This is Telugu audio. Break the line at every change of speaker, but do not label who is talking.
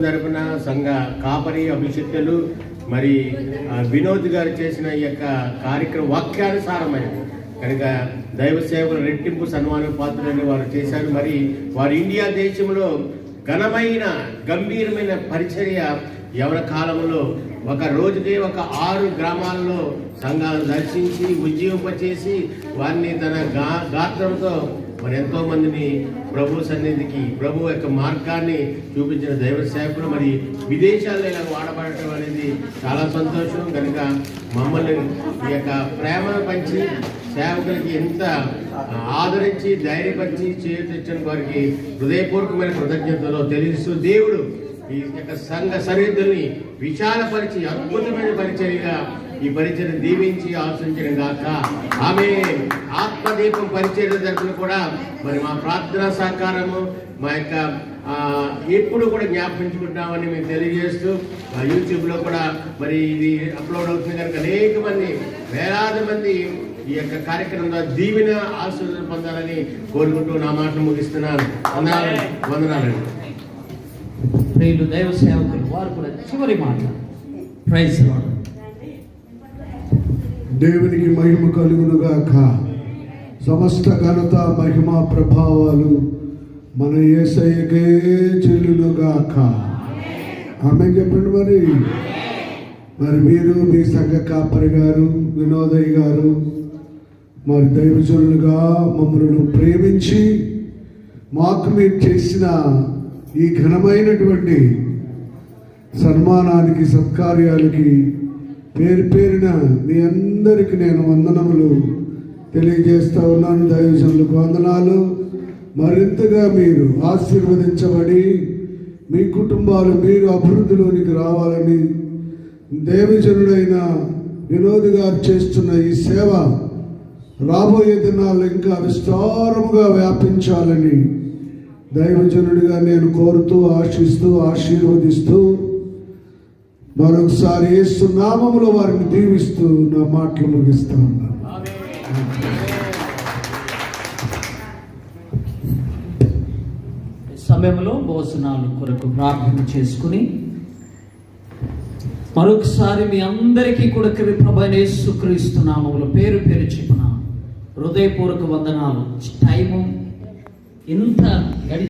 తరపున సంఘ కాపరి అభిషక్తులు మరి వినోద్ గారు చేసిన ఈ యొక్క కార్యక్రమం వాక్యానుసారమైన కనుక దైవ సేవలు రెట్టింపు సన్మాన పాత్రని వారు చేశారు. మరి వారు ఇండియా దేశంలో ఘనమైన గంభీరమైన పరిచర్య యవన కాలంలో ఒక రోజుకి ఒక ఆరు గ్రామాల్లో సంఘాలు దర్శించి ఉజ్జీవింపచేసి వారిని తన గా గాత్రంతో మరి ఎంతో మందిని ప్రభు సన్నిధికి ప్రభు యొక్క మార్గాన్ని చూపించిన దైవ సేవకులు మరి విదేశాల్లో ఇలా వాడబడటం అనేది చాలా సంతోషం. కనుక మమ్మల్ని ఈ యొక్క ప్రేమను పంచి సేవకులకి ఎంత ఆదరించి ధైర్యపరిచి చేయించిన వారికి హృదయపూర్వకమైన కృతజ్ఞతలో తెలుస్తూ దేవుడు ఈ యొక్క సంఘ సరిహద్దుల్ని విశాలపరిచి అద్భుతమైన పరిచర్యగా ఈ పరిచయం దీవించి ఆశించడం గాక. ఆమె ఆత్మదీపం పరిచయం తరఫున కూడా మరి మా ప్రార్థనా సహకారము మా యొక్క ఎప్పుడు కూడా జ్ఞాపించుకుంటామని మేము తెలియజేస్తూ మా యూట్యూబ్లో కూడా మరి ఇది అప్లోడ్ అవుతుంది కనుక అనేక మంది వేలాది మంది ఈ యొక్క కార్యక్రమంలో దీవెన ఆశీర్వాదం పొందాలని కోరుకుంటూ నా మాటను ముగిస్తున్నాను. వందనాలు వందనాలండి.
ప్రియులు దైవ సేవకులు వారు కూడా చివరి మాట. ప్రైజ్
దేవునికి మహిమ కలుగునుగాక. సమస్త ఘనత మహిమ ప్రభావాలు మన ఏసయ్యకే చెల్లునుగాక. ఆమె చెప్పండి మరి. మరి మీరు మీ సంఘ కాపరి గారు వినోదయ్య గారు మరి దైవజనులుగా మమ్మల్ని ప్రేమించి మాకు మీరు చేసిన ఈ ఘనమైనటువంటి సన్మానానికి సత్కార్యాలకి పేరు పేరిన మీ అందరికి నేను వందనములు తెలియజేస్తా ఉన్నాను. దైవజనులకు వందనాలు. మరింతగా మీరు ఆశీర్వదించబడి మీ కుటుంబాలు మీరు అభివృద్ధిలోనికి రావాలని దేవజనుడైన వినోద్ గారు చేస్తున్న ఈ సేవ రాబోయే దినాల్లో ఇంకా విస్తారముగా వ్యాపించాలని దైవజనుడిగా నేను కోరుతూ ఆశిస్తూ ఆశీర్వదిస్తూ మరొకసారి యేసు నామములో వారిని దీవిస్తూ నా మాటలు ముగిస్తా ఉన్నాను.
సమయంలో భోజనాలు కొరకు ప్రార్థన చేసుకుని మరొకసారి మీ అందరికీ కూడా ప్రభైన యేసుక్రీస్తు నామములు పేరు పేరు చెప్పిన హృదయపూర్వక వందనాలు. టైము ಇಂಥ ಗಡಿ